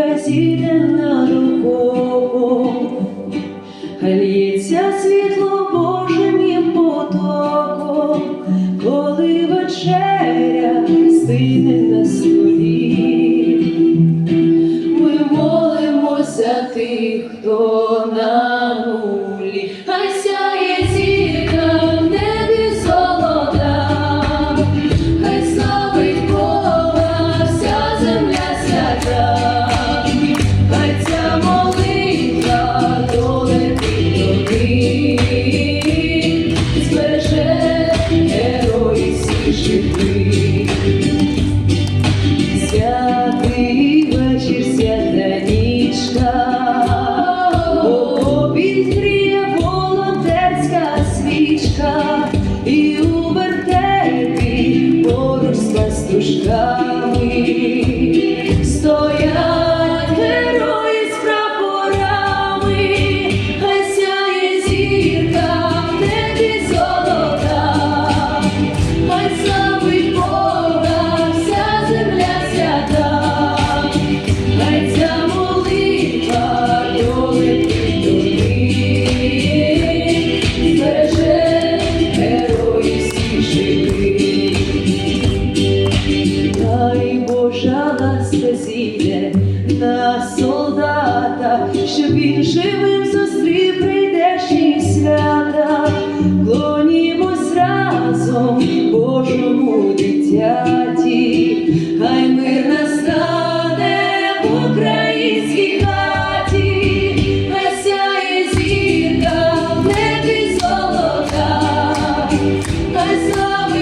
гасіте на рукою. Зійде на солдата, щоб він живим зустрів прийдешні свята, клонімось разом Божому дитяті, хай мир настане в українській хаті, хай сяє зірка в небі золота. Хай славить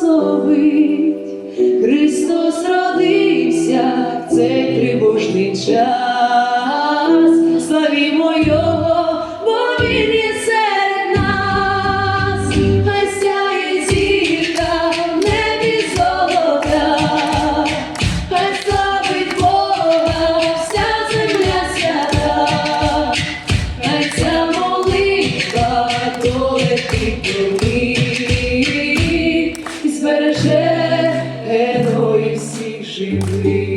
благословить. Христос родився в цей тривожний час. Славімо Його, бо Він є серед нас. Хай сяє зірка в небі золота. Хай славить Бога вся земля свята. Хай ця молитва долетить до you.